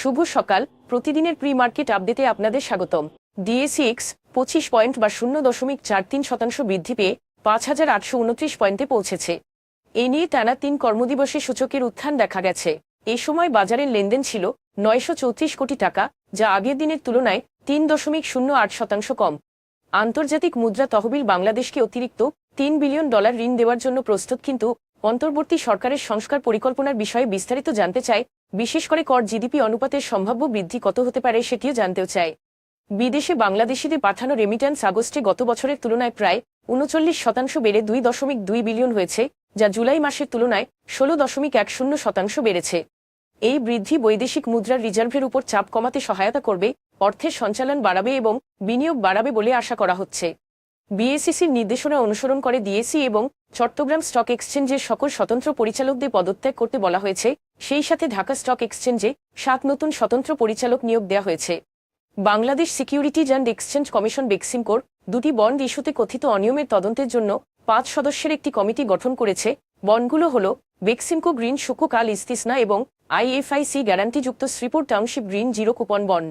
শুভ সকাল। প্রতিদিনের pre market আপডেটে আপনাদের স্বাগতম। ডিএসিএক্স পঁচিশ পয়েন্ট বা শূন্য দশমিক চার তিন শতাংশ বৃদ্ধি পেয়ে পাঁচ হাজার আটশো উনত্রিশ পয়েন্টে পৌঁছেছে। এ নিয়ে টানা তিন কর্মদিবসে সূচকের উত্থান দেখা গেছে। এ সময় বাজারের লেনদেন ছিল নয়শো চৌত্রিশ কোটি টাকা, যা আগের দিনের তুলনায় তিন দশমিক শূন্য আট শতাংশ কম। আন্তর্জাতিক মুদ্রা তহবিল বাংলাদেশকে অতিরিক্ত তিন বিলিয়ন ডলার ঋণ দেওয়ার জন্য প্রস্তুত, কিন্তু অন্তর্বর্তী সরকারের সংস্কার পরিকল্পনার বিষয়ে বিস্তারিত জানতে চায় বিশেষ করে কর জিডিপি অনুপাতের সম্ভাব্য বৃদ্ধি কত হতে পারে সেটিও জানতেও চায় বিদেশে বাংলাদেশিদের পাঠানো রেমিট্যান্স আগস্টে গত বছরের তুলনায় প্রায় উনচল্লিশ শতাংশ বেড়ে দুই দশমিক দুই বিলিয়ন হয়েছে, যা জুলাই মাসের তুলনায় ষোলো দশমিক এক শূন্য শতাংশ বেড়েছে। এই বৃদ্ধি বৈদেশিক মুদ্রার রিজার্ভের উপর চাপ কমাতে সহায়তা করবে, অর্থের সঞ্চালন বাড়াবে এবং বিনিয়োগ বাড়াবে বলে আশা করা হচ্ছে। বিএসিসির নির্দেশনা অনুসরণ করে ডিএসি এবং চট্টগ্রাম স্টক এক্সচেঞ্জের সকল স্বতন্ত্র পরিচালকদের পদত্যাগ করতে বলা হয়েছে। সেই সাথে ঢাকা স্টক এক্সচেঞ্জে সাত নতুন স্বতন্ত্র পরিচালক নিয়োগ দেওয়া হয়েছে। Bangladesh securities and exchange commission বেক্সিমকোর দুটি বন্ড ইস্যুতে কথিত অনিয়মের তদন্তের জন্য পাঁচ সদস্যের একটি কমিটি গঠন করেছে। বন্ডগুলো হল বেক্সিমকো গ্রিন সুকো কাল ইস্তিসনা এবং IFIC গ্যারান্টিযুক্ত Sreepur township green zero coupon bond.